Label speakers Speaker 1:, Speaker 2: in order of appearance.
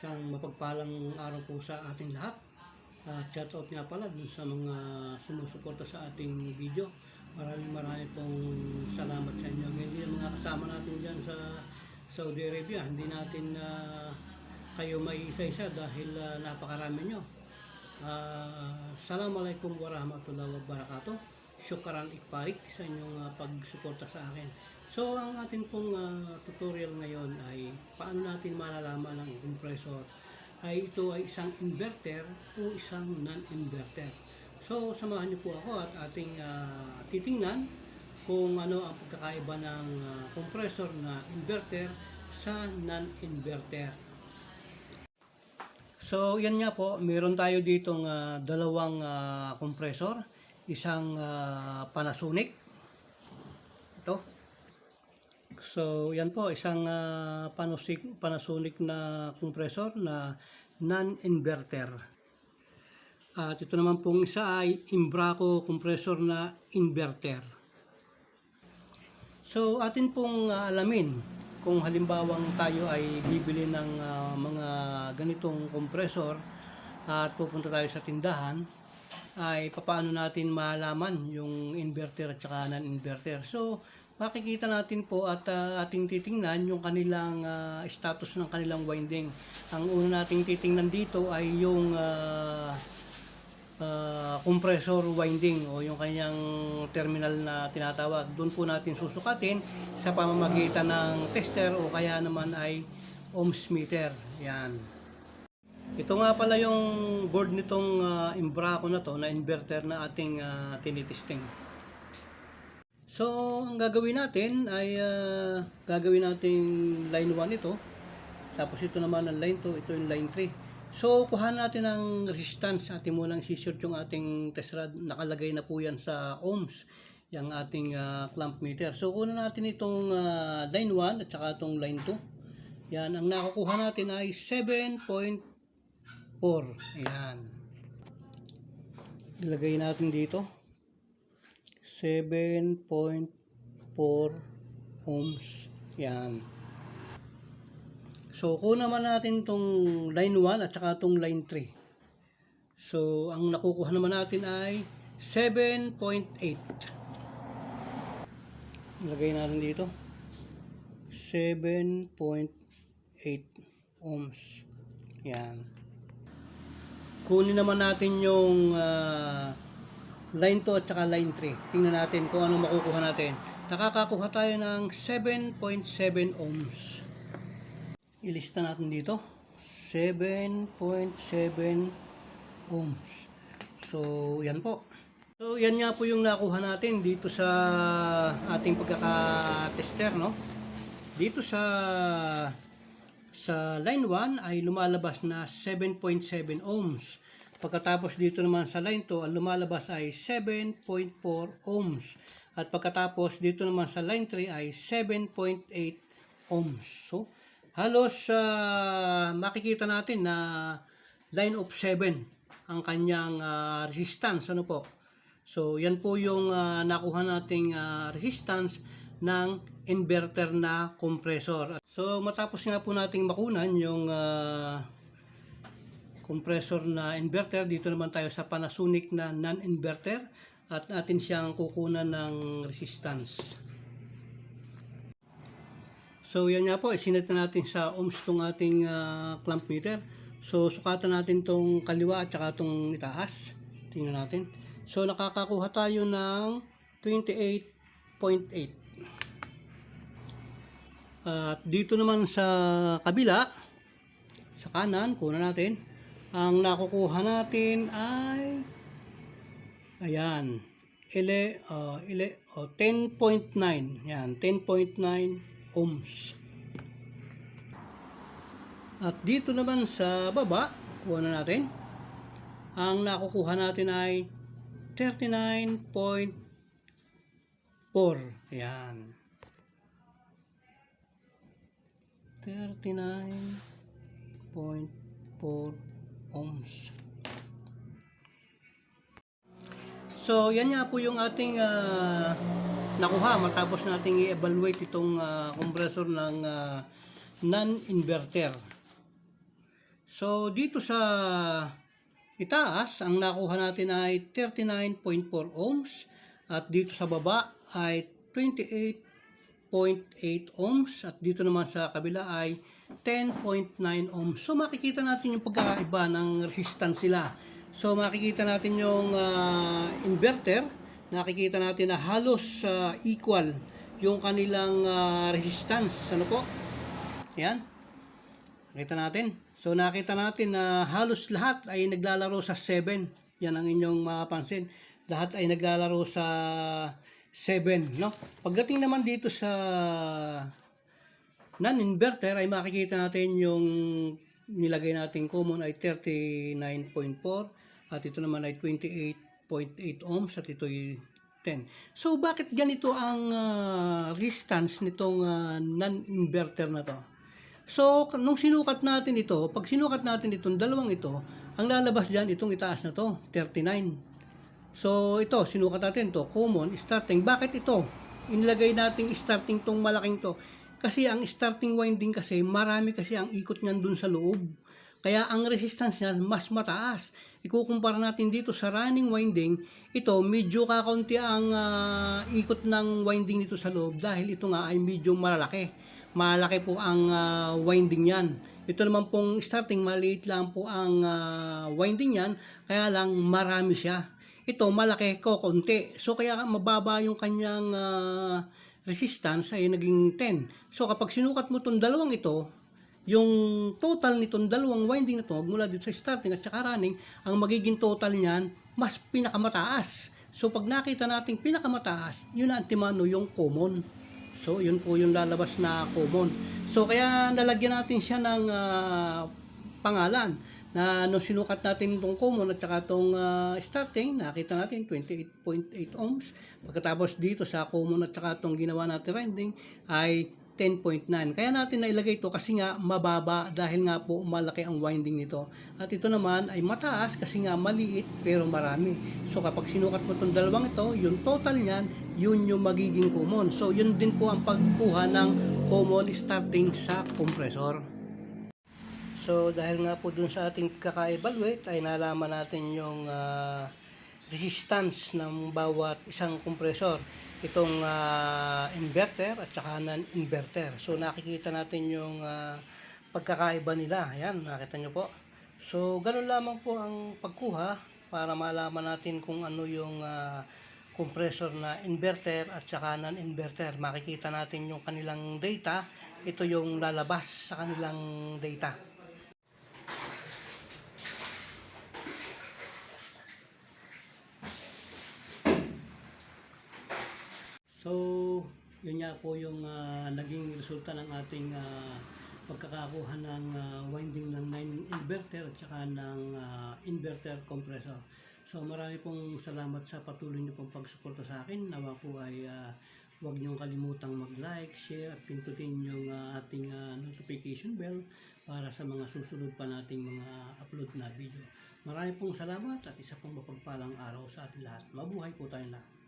Speaker 1: Isang mapagpalang araw po sa ating lahat. At shout out nga pala dun sa mga sumusuporta sa ating video. Maraming maraming pong salamat sa inyo. Ang mga kasama natin dyan sa Saudi Arabia. Hindi natin na kayo may isa-isa dahil ah, napakarami nyo. Ah, Assalamualaikum warahmatullahi wabarakatuh. Syukran ikparik sa inyong ah, pagsuporta sa akin. So, ang ating pong ah, tutorial ngayon ay paano natin malalaman ang compressor ay ito ay isang inverter o isang non-inverter. So, samahan niyo po ako at ating ah, titingnan kung ano ang pagkakaiba ng ah, compressor na inverter sa non-inverter. So, yan nga po, meron tayo ditong ah, dalawang ah, compressor, isang ah, Panasonic. Ito. So, yan po, isang ah, Panasonic, Panasonic na compressor na non-inverter. At ito naman pong isa ay Imbraco compressor na inverter. So, atin pong ah, alamin kung halimbawang tayo ay bibili ng ah, mga ganitong compressor at pupunta tayo sa tindahan, ay papaano natin malaman yung inverter at saka non-inverter. So, makikita natin po at ah, ating titingnan yung kanilang ah, status ng kanilang winding. Ang una nating titingnan dito ay yung ah, uh, compressor winding o yung kanyang terminal na tinatawag. Doon po natin susukatin sa pamamagitan ng tester o kaya naman ay ohms meter. Yan. Ito nga pala yung board nitong uh, Imbraco na to na inverter na ating uh, tinitesting. So, ang gagawin natin ay uh, gagawin nating line 1 ito. Tapos ito naman ang line 2, ito yung line 3. So, kuha natin ang resistance. Ating munang sisort yung ating test rod. Nakalagay na po yan sa ohms, yung ating ah, clamp meter. So, kuha natin itong ah, line 1 at saka itong line 2. Yan, ang nakukuha natin ay 7.4. Ayan. Ilagay natin dito. 7.4 ohms. Yan. So, kuha naman natin tong line 1 at saka tong line 3. So, ang nakukuha naman natin ay 7.8. Ilagay natin dito. 7.8 ohms. Yan. Kunin naman natin yung ah, line 2 at saka line 3. Tingnan natin kung ano makukuha natin. Nakakakuha tayo ng 7.7 ohms. Ilista natin dito. 7.7 ohms. So yan po. So yan nga po yung nakuha natin dito sa ating pagkaka-tester no? Dito sa sa line 1 ay lumalabas na 7.7 ohms pagkatapos dito naman sa line 2 ang lumalabas ay 7.4 ohms. At pagkatapos dito naman sa line 3 ay 7.8 ohms. So halos ah, makikita natin na line of 7 ang kanyang ah, resistance. Ano po? So yan po yung ah, nakuha nating ah, resistance ng inverter na compressor. So matapos nga po nating makunan yung ah, compressor na inverter dito naman tayo sa Panasonic na non-inverter at atin siyang kukunan ng resistance So yan nga po, isinet na natin sa ohms tong ating ah, clamp meter. So sukatan natin tong kaliwa at saka tong itaas. Tingnan natin. So nakakakuha tayo ng 28.8. At dito naman sa kabila, sa kanan, kunan natin. Ang nakukuha natin ay ayan, ile, uh, ile, oh, 10.9. Yan, 10.9 ohms. At dito naman sa baba, kuha na natin. Ang nakukuha natin ay 39.4. Ayan. 39.4 ohms. So, yan nga po yung ating ah, nakuha matapos nating i-evaluate itong ah, compressor ng ah, non-inverter. So, dito sa itaas, ang nakuha natin ay 39.4 ohms at dito sa baba ay 28.8 ohms at dito naman sa kabila ay 10.9 ohms. So makikita natin yung pagkakaiba ng resistance sila. So makikita natin yung ah, inverter, nakikita natin na halos ah, equal yung kanilang ah, resistance. Ano po? Yan. Nakita natin. So nakita natin na halos lahat ay naglalaro sa 7. Yan ang inyong mapapansin. Lahat ay naglalaro sa 7, no? Pagdating naman dito sa non-inverter ay makikita natin yung nilagay nating common ay 39.4 at ito naman ay 28.8 ohms at ito ay 10. So bakit ganito ang ah, resistance nitong ah, non-inverter na to? So nung sinukat natin ito, pag sinukat natin itong dalawang ito, ang lalabas diyan itong itaas na to, 39. So ito, sinukat natin to, common, starting. Bakit ito? Inilagay nating starting tong malaking to. Kasi ang starting winding kasi, marami kasi ang ikot niyan dun sa loob. Kaya ang resistance niyan mas mataas. Ikukumpara natin dito sa running winding, ito medyo kakaunti ang ah, ikot ng winding dito sa loob dahil ito nga ay medyo malalaki. Malaki po ang ah, winding niyan. Ito naman pong starting, maliit lang po ang ah, winding niyan, kaya lang marami siya. Ito malaki ko konti. So kaya mababa yung kanyang ah, resistance ay naging 10. So kapag sinukat mo itong dalawang ito, yung total nitong dalawang winding na to, mula dito sa starting at saka running, ang magiging total niyan, mas pinakamataas. So pag nakita nating pinakamataas, yun ang timano yung common. So yun po yung lalabas na common. So kaya nalagyan natin siya ng ah, pangalan na nung sinukat natin itong common at saka itong ah, starting, nakita natin 28.8 ohms. Pagkatapos dito sa common at saka itong ginawa natin rending ay 10.9. Kaya natin nailagay ito kasi nga mababa dahil nga po malaki ang winding nito. At ito naman ay mataas kasi nga maliit pero marami. So kapag sinukat mo itong dalawang ito, yung total niyan, yun yung magiging common. So yun din po ang pagkuha ng common starting sa compressor. So dahil nga po dun sa ating kaka-evaluate ay nalaman natin yung ah, resistance ng bawat isang compressor. Itong ah, inverter at saka non-inverter. So nakikita natin yung ah, pagkakaiba nila. Ayan, nakita nyo po. So ganun lamang po ang pagkuha para malaman natin kung ano yung ah, compressor na inverter at saka non-inverter. Makikita natin yung kanilang data. Ito yung lalabas sa kanilang data. So, yun nga po yung ah, naging resulta ng ating ah, pagkakakuha ng ah, winding ng 9 inverter at saka ng ah, inverter compressor. So, marami pong salamat sa patuloy niyo pong pagsuporta sa akin. Nawa po ay ah, huwag niyong kalimutang mag-like, share at pindutin yung ah, ating ah, notification bell para sa mga susunod pa nating mga upload na video. Marami pong salamat at isa pong mapagpalang araw sa ating lahat. Mabuhay po tayong lahat.